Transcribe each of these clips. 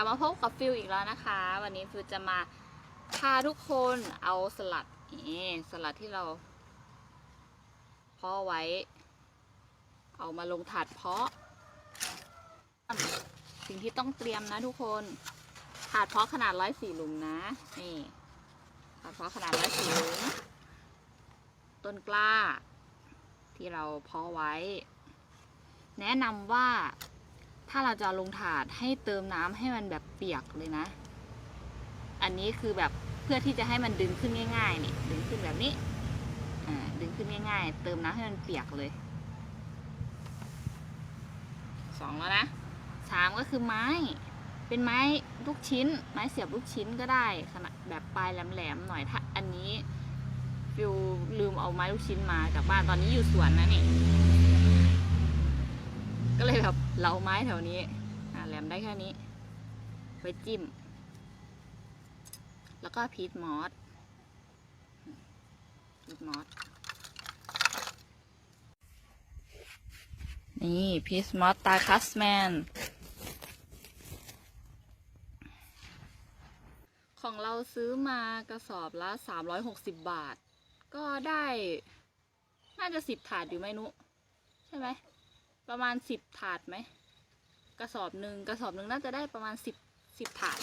ลับมาพบกับฟิลอีกแล้วนะคะ วันนี้ฟิลจะมาพาทุกคนเอาสลัดนี่สลัดที่เราเพาะไว้ เอามาลงถาดเพาะ สิ่งที่ต้องเตรียมนะทุกคนถาดเพาะขนาดร้อยสี่หลุมนะนี่ถาดเพาะขนาดร้อยสี่หลุมต้นกล้า ที่เราเพาะไว้ แนะนำว่า ถ้าเราจะลงถาดให้เติมน้ำให้มันแบบเปียกเลยนะ อันนี้คือแบบเพื่อที่จะให้มันดึงขึ้นง่ายๆนี่ดึงขึ้นแบบนี้อ่าดึงขึ้นง่าย ๆ เติมน้ำให้มันเปียกเลยสองแล้วนะสามก็คือไม้ เป็นไม้ลูกชิ้น ไม้เสียบลูกชิ้นก็ได้ขนาดแบบปลายแหลมๆหน่อยถ้าอันนี้ฟิวลืมเอาไม้ลูกชิ้นมาจากบ้านตอนนี้อยู่สวนนะนี่ย แบบเหลาไม้แถวนี้แหลมได้แค่นี้ ไว้จิ้ม แล้วก็พีทมอสพีทมอสนี่พีทมอสตาคัสแมน ของเราซื้อมากระสอบละ 360 บาท ก็ได้ น่าจะสิบถาดอยู่ไหมนุ ใช่ไหม ประมาณสิบถาดไหมกระสอบหนึ่งกระสอบหนึ่งน่าจะได้ประมาณสิบสิบถาด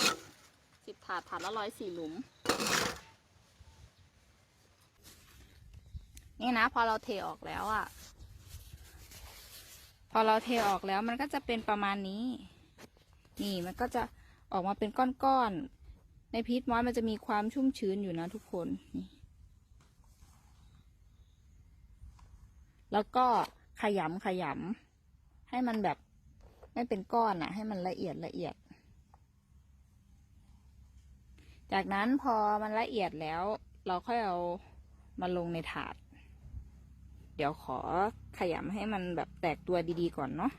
สิบถาดถาดละร้อยสี่หลุม นี่นะ พอเราเทออกแล้วอะ่ะ พอเราเทออกแล้วมันก็จะเป็นประมาณนี้ นี่มันก็จะออกมาเป็นก้อนๆในพีทมอสมันจะมีความชุ่มชื้นอยู่นะทุกคนนี่แล้วก็ขยำขยำ ให้มันแบบไม่เป็นก้อนอะให้มันละเอียดละเอียด จากนั้นพอมันละเอียดแล้ว เราค่อยเอามาลงในถาด เดี๋ยวขอขยำให้มันแบบแตกตัวดีๆก่อนเนาะ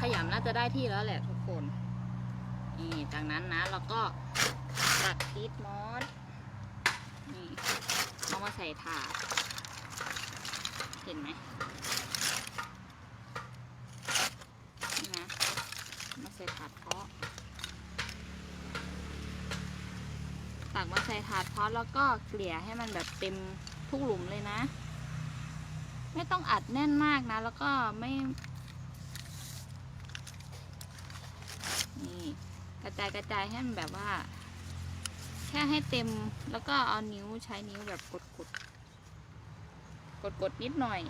ขยำน่าจะได้ที่แล้วแหละทุกคน นี่ จากนั้นนะเราก็ตัดพีทมอส นี่เอามาใส่ถาด เห็นไหมนี่นะ มาใส่ถาดเพาะ ตักมาใส่ถาดเพาะแล้วก็เกลี่ยให้มันแบบเต็มทุกหลุมเลยนะ ไม่ต้องอัดแน่นมากนะ แล้วก็ไม่ นี่ กระจายกระจายให้มันแบบว่า แค่ให้เต็มแล้วก็เอานิ้วใช้นิ้วแบบกดกดกดกดนิดหน่อย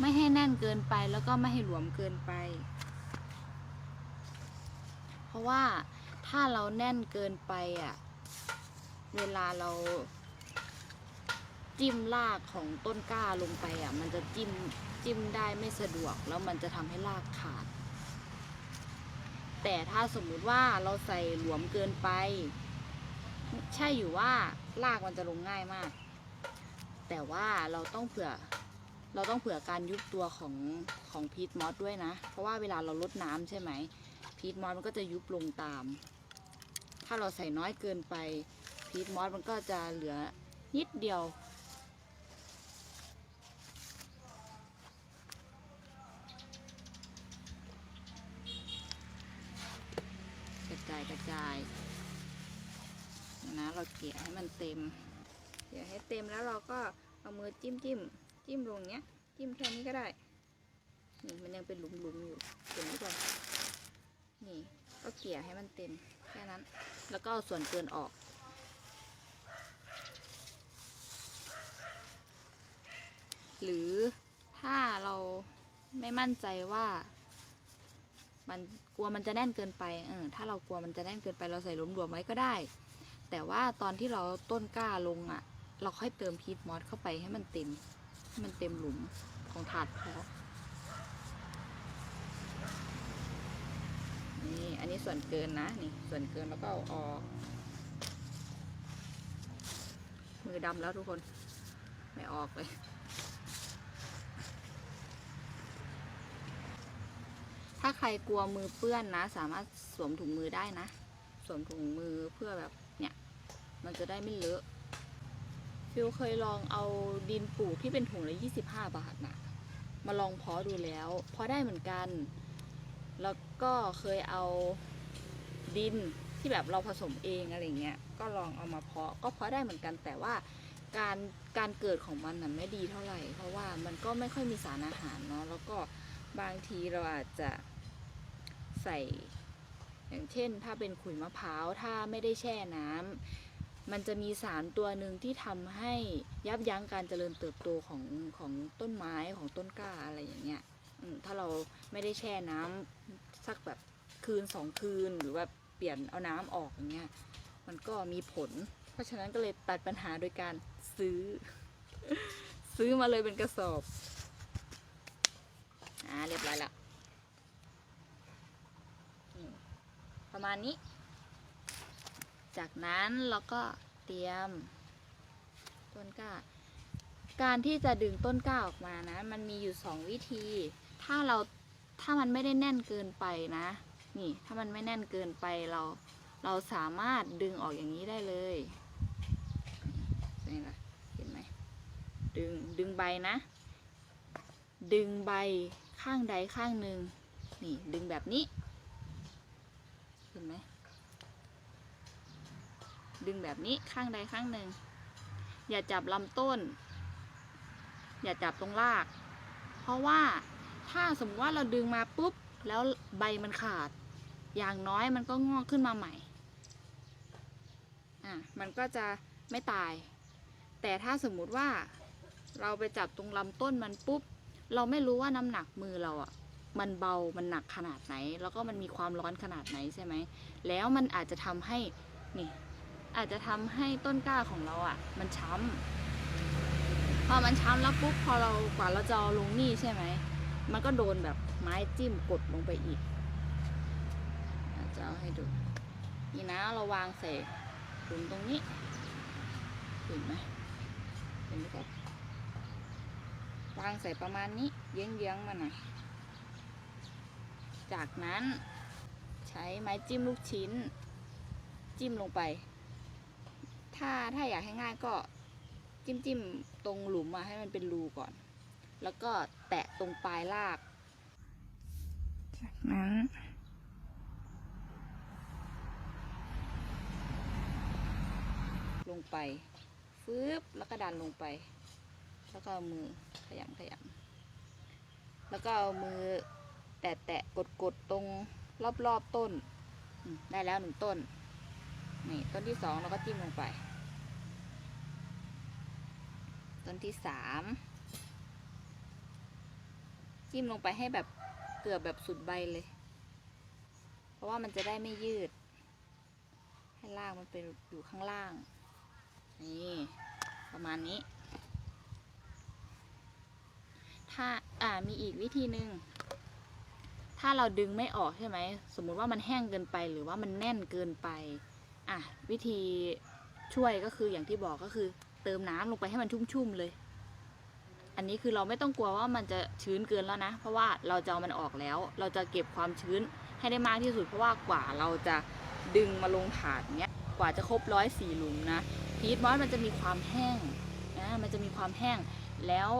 ไม่ให้แน่นเกินไปแล้วก็ไม่ให้หลวมเกินไป เพราะว่าถ้าเราแน่นเกินไปอะ เวลาเราจิ้มรากของต้นกล้าลงไปอะ มันจะจิ้มจิ้มได้ไม่สะดวกแล้วมันจะทำให้รากขาด แต่ถ้าสมมุติว่าเราใส่หลวมเกินไป ใช่อยู่ว่ารากมันจะลงง่ายมาก แต่ว่าเราต้องเผื่อ เราต้องเผื่อการยุบตัวของของพีทมอสด้วยนะ เพราะว่าเวลาเราลดน้ำใช่ไหมพีทมอสมันก็จะยุบลงตาม ถ้าเราใส่น้อยเกินไปพีทมอสมันก็จะเหลือนิดเดียว กระจายกระจายนะเราเกลี่ยให้มันเต็มเกลี่ยให้เต็มแล้วเราก็เอามือจิ้มจิ้มจิ้มลงเนี้ย จิ้มแค่นี้ก็ได้ นี่มันยังเป็นหลุมๆอยู่เห็นไหมก่อนนี่ก็เกลี่ยให้มันเต็มแค่นั้น แล้วก็เอาส่วนเกินออกหรือถ้าเราไม่มั่นใจว่า มันกลัวมันจะแน่นเกินไปเออถ้าเรากลัวมันจะแน่นเกินไปเราใส่รวมๆไว้ก็ได้ แต่ว่าตอนที่เราต้นกล้าลงอะ่ะ เราค่อยเติมพีทมอสเข้าไปให้มันเต็มให้มันเต็มหลุมของถาดเพาะนี่อันนี้ส่วนเกินนะนี่ส่วนเกินแล้วก็เอาออก มือดำแล้วทุกคน ไม่ออกเลยาใครกลัวมือเปื้อนนะ สามารถสวมถุงมือได้นะ สวมถุงมือเพื่อแบบเนี่ย มันจะได้ไม่เลอะฟิฟิลเคยลองเอาดินปลูกที่เป็นถุงละ25 บาทนะมาลองเพาะดูแล้วเพาะได้เหมือนกัน แล้วก็เคยเอาดินที่แบบเราผสมเองอะไรเงี้ย ก็ลองเอามาเพาะ ก็เพาะได้เหมือนกัน แต่ว่าการการเกิดของมันน่ะไม่ดีเท่าไหร่ เพราะว่ามันก็ไม่ค่อยมีสารอาหารเนาะ แล้วก็บางทีเราอาจจะ ใส่ อย่างเช่น ถ้าเป็นขุยมะพร้าวถ้าไม่ได้แช่น้ำมันจะมีสารตัวหนึ่งที่ทำให้ยับยั้งการเจริญเติบโตของของต้นไม้ของต้นกล้าอะไรอย่างเงี้ยถ้าเราไม่ได้แช่น้ำสักแบบคืนสองคืนหรือว่าเปลี่ยนเอาน้ำออกอย่างเงี้ยมันก็มีผล เพราะฉะนั้นก็เลยตัดปัญหาโดยการซื้อ ซื้อมาเลยเป็นกระสอบ อ่าเรียบร้อยแล้วอืม ประมาณนี้ จากนั้นเราก็เตรียมต้นกล้า การที่จะดึงต้นกล้าออกมานะ มันมีอยู่สองวิธี ถ้าเราถ้ามันไม่ได้แน่นเกินไปนะ นี่ถ้ามันไม่แน่นเกินไปเราเราสามารถดึงออกอย่างนี้ได้เลยนี่ละเห็นไหมดึงดึงใบนะ ดึงใบข้างใดข้างหนึ่งนี่ดึงแบบนี้ ห็นไหม ดึงแบบนี้ข้างใดข้างหนึ่ง อย่าจับลำต้น อย่าจับตรงราก เพราะว่าถ้าสมมติว่าเราดึงมาปุ๊บ แล้วใบมันขาด อย่างน้อยมันก็งอกขึ้นมาใหม่ อะ มันก็จะไม่ตาย แต่ถ้าสมมุติว่าเราไปจับตรงลำต้นมันปุ๊บ เราไม่รู้ว่าน้ำหนักมือเราอะ มันเบา มันหนักขนาดไหน แล้วก็มันมีความร้อนขนาดไหนใช่ไหม แล้วมันอาจจะทำให้ นี่ อาจจะทำให้ต้นกล้าของเราอะ มันช้ำพอมันช้ำแล้วปุ๊บ พอเรากว่าเราจะลงนี่ใช่ไหม มันก็โดนแบบไม้จิ้มกดลงไปอีกอาจจะเอาให้ดู นี่นะ เราวางใส่ถุงตรงนี้เห็นไหมเห็นไหมครับวางใส่ประมาณนี้ เยื้องๆมันนะ จากนั้นใช้ไม้จิ้มลูกชิ้น จิ้มลงไป ถ้าถ้าอยากให้ง่ายก็จิ้มจิ้มตรงหลุมมาให้มันเป็นรูก่อน แล้วก็แตะตรงปลายราก จากนั้นลงไปฟืบแล้วก็ดันลงไป แล้วก็เอามือขยำขยำแล้วก็เอามือ แตะแตะกดกดตรงรอบๆต้น ได้แล้วหนึ่งต้น นี่ต้นที่สองเราก็จิ้มลงไป ต้นที่สามจิ้มลงไปให้แบบเกือบแบบสุดใบเลย เพราะว่ามันจะได้ไม่ยืด ให้รากมันเป็นอยู่ข้างล่าง นี่ประมาณนี้ ถ้าอ่ามีอีกวิธีหนึ่ง ถ้าเราดึงไม่ออกใช่ไหม สมมุติว่ามันแห้งเกินไปหรือว่ามันแน่นเกินไป อะ วิธีช่วยก็คืออย่างที่บอกก็คือ เติมน้ำลงไปให้มันชุ่มๆเลย อันนี้คือเราไม่ต้องกลัวว่ามันจะชื้นเกินแล้วนะ เพราะว่าเราจะเอามันออกแล้ว เราจะเก็บความชื้นให้ได้มากที่สุด เพราะว่ากว่าเราจะดึงมาลงถาดเนี้ย กว่าจะครบร้อยสี่หลุมนะพีทมอสมันจะมีความแห้งนะมันจะมีความแห้งแล้ว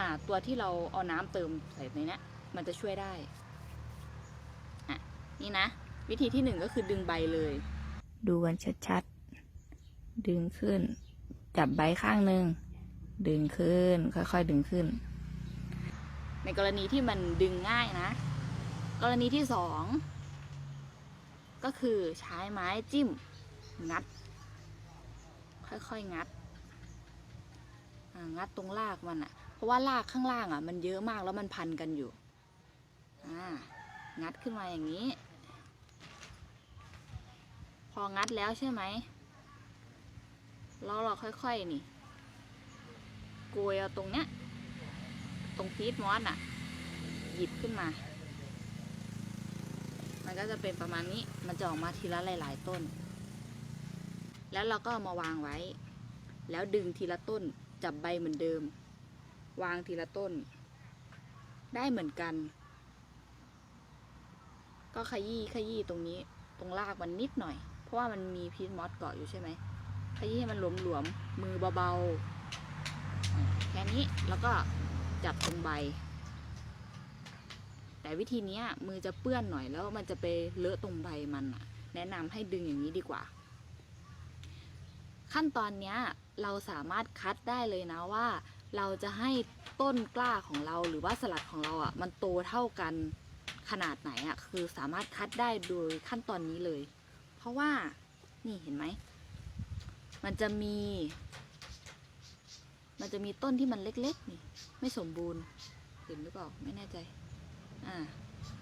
อ่าตัวที่เราเอาน้ำเติมใส่ในนี้มันจะช่วยได้ นี่นะ วิธีที่หนึ่งก็คือดึงใบเลย ดูกันชัดๆ ดึงขึ้น จับใบข้างหนึ่งดึงขึ้น ค่อยๆ ดึงขึ้น ในกรณีที่มันดึงง่ายนะ กรณีที่สองก็คือใช้ไม้จิ้ม งัด ค่อยๆ งัดอ่างัดตรงรากมันอะเพราะว่ารากข้างล่างอะมันเยอะมากแล้วมันพันกันอยู่อ่างัดขึ้นมาอย่างนี้ พองัดแล้วใช่ไหมแล้วเราค่อยๆนี่โกยเอาตรงเนี้ย ตรงพีทมอสอะหยิบขึ้นมา มันก็จะเป็นประมาณนี้ มันจะออกมาทีละหลาย ๆ ต้น แล้วเราก็ามาวางไว้ แล้วดึงทีละต้น จับใบเหมือนเดิม วางทีละต้น ได้เหมือนกัน ก็ขยี้ขยี้ตรงนี้ ตรงรากมันนิดหน่อย ราะว่ามันมีพีทมอสเกาะอยู่ใช่ไหมยี้ให้มันหลวมๆมือเบาๆแค่นี้แล้วก็จับตรงใบ แต่วิธีนี้มือจะเปื้อนหน่อยแล้วมันจะไปเลอะตรงใบมันอะแนะนำให้ดึงอย่างนี้ดีกว่า ขั้นตอนนี้เราสามารถคัดได้เลยนะว่า เราจะให้ต้นกล้าของเราหรือว่าสลัดของเราอะ่ะมันโตเท่ากันขนาดไหนอะ่ะคือสามารถคัดได้โดยขั้นตอนนี้เลย เพราะว่านี่เห็นไหม มันจะมี มันจะมีต้นที่มันเล็กๆนี่ ไม่สมบูรณ์เห็นหรือเปล่าไม่แน่ใจ อ่า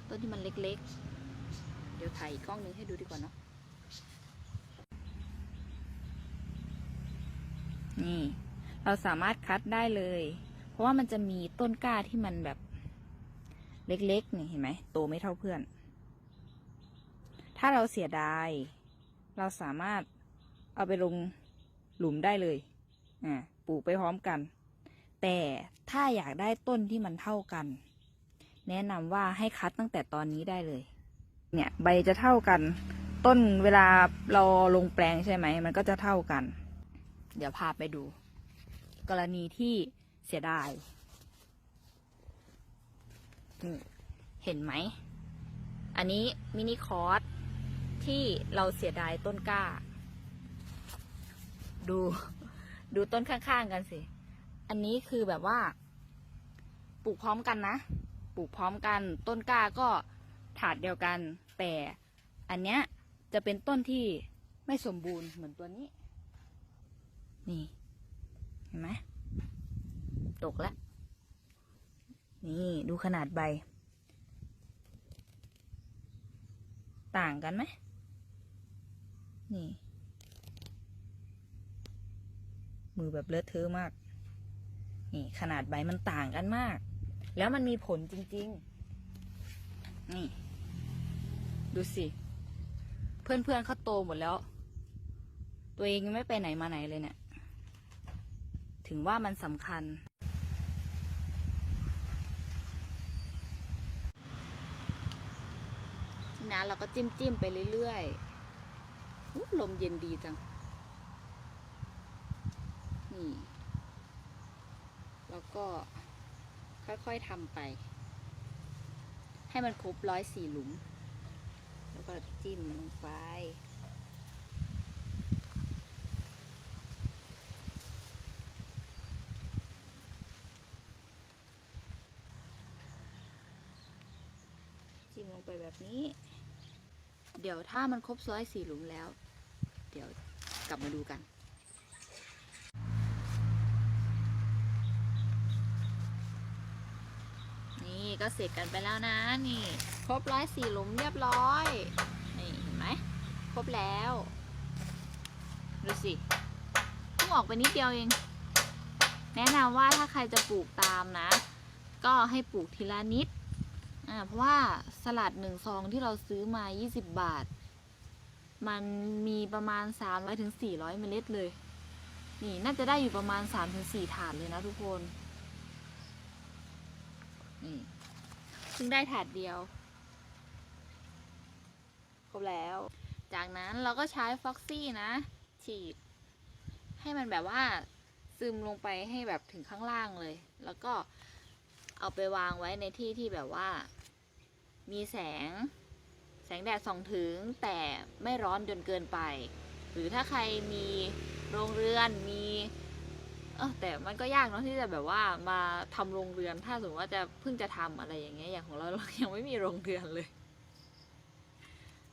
ต้นที่มันเล็กๆ เดี๋ยวถ่ายกกล้องนึงให้ดูดีกว่าเนาะนี่ เราสามารถคัดได้เลย เพราะว่ามันจะมีต้นกล้าที่มันแบบเล็กๆนี่เห็นไหมโตไม่เท่าเพื่อน ถ้าเราเสียดาย เราสามารถเอาไปลงหลุมได้เลย อ่า ปลูกไปพร้อมกัน แต่ถ้าอยากได้ต้นที่มันเท่ากัน แนะนำว่าให้คัดตั้งแต่ตอนนี้ได้เลย เนี่ยใบจะเท่ากัน ต้นเวลาเราลงแปลงใช่ไหม มันก็จะเท่ากัน เดี๋ยวพาไปดู กรณีที่เสียดาย เห็นไหม อันนี้มินิคอร์ส ที่เราเสียดายต้นกล้า ดู ดูต้นข้างๆกันสิ อันนี้คือแบบว่า ปลูกพร้อมกันนะ ปลูกพร้อมกัน ต้นกล้าก็ถาดเดียวกัน แต่อันเนี้ยจะเป็นต้นที่ไม่สมบูรณ์เหมือนตัวนี้ นี่ เห็นไหมตกแล้ว นี่ดูขนาดใบ ต่างกันไหม นี่ มือแบบเลอะเทอะมาก นี่ ขนาดใบมันต่างกันมาก แล้วมันมีผลจริง ๆ นี่ ดูสิ เพื่อนๆเขาโตหมดแล้ว ตัวเองยังไม่ไปไหนมาไหนเลยเนี่ย ถึงว่ามันสำคัญนั้นเราก็จิ้มจิ้มๆไปเรื่อยๆอุ๊ย ลมเย็นดีจัง นี่ แล้วก็ค่อยๆทำไป ให้มันครบร้อยสี่หลุม แล้วก็จิ้มลงไปจิ้มลงไปแบบนี้ เดี๋ยวถ้ามันครบร้อยสี่หลุมแล้ว เดี๋ยวกลับมาดูกันนี่ก็เสร็จกันไปแล้วนะนี่ครบร้อยสี่หลุมเรียบร้อย นี่เห็นไหมครบแล้ว ดูสิเพิ่งออกไปนิดเดียวเอง แนะนำว่าถ้าใครจะปลูกตามนะ ก็ให้ปลูกทีละนิดอ่าเพราะว่าสลัดหนึ่งซองที่เราซื้อมา 20 บาท มันมีประมาณ 300ถึง400 เมล็ดเลย นี่น่าจะได้อยู่ประมาณ 3 ถึง 4 ถาดเลยนะทุกคน นี่เพิ่งได้ถาดเดียว ครบแล้ว จากนั้นเราก็ใช้ฟ็อกซี่นะ ฉีด ให้มันแบบว่าซึมลงไปให้แบบถึงข้างล่างเลย แล้วก็เอาไปวางไว้ในที่ที่แบบว่า มีแสง สงแดดส่องถึงแต่ไม่ร้อนจนเกินไป หรือถ้าใครมีโรงเรือนมีเออแต่มันก็ยากเนาะที่จะแบบว่ามาทำโรงเรือน ถ้าสมมติว่าจะเพิ่งจะทำอะไรอย่างเงี้ยอย่างของเราเรายังไม่มีโรงเรือนเลย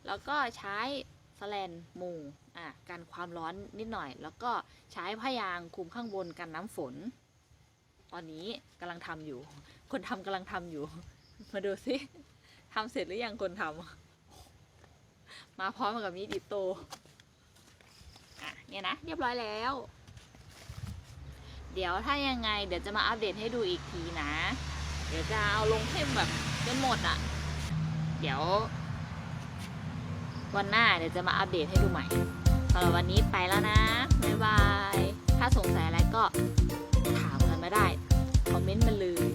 แล้วก็ใช้สแลนมุงอะกันความร้อนนิดหน่อย แล้วก็ใช้ผ้ายางคลุมข้างบนกันน้ำฝน ตอนนี้กำลังทำอยู่ คนทำกำลังทำอยู่ มาดูสิทำเสร็จหรือยังคนทำ มาพร้อมกับมีดอิโตอะเนี่ยนะเรียบร้อยแล้ว เดี๋ยวถ้ายังไงเดี๋ยวจะมาอัปเดตให้ดูอีกทีนะ เดี๋ยวจะเอาลงให้แบบจนหมดอะ เดี๋ยว วันหน้าเดี๋ยวจะมาอัปเดตให้ดูใหม่สำหรับวันนี้ไปแล้วนะบ๊ายบาย ถ้าสงสัยอะไรก็ถามกันมาได้ คอมเมนต์มาเลย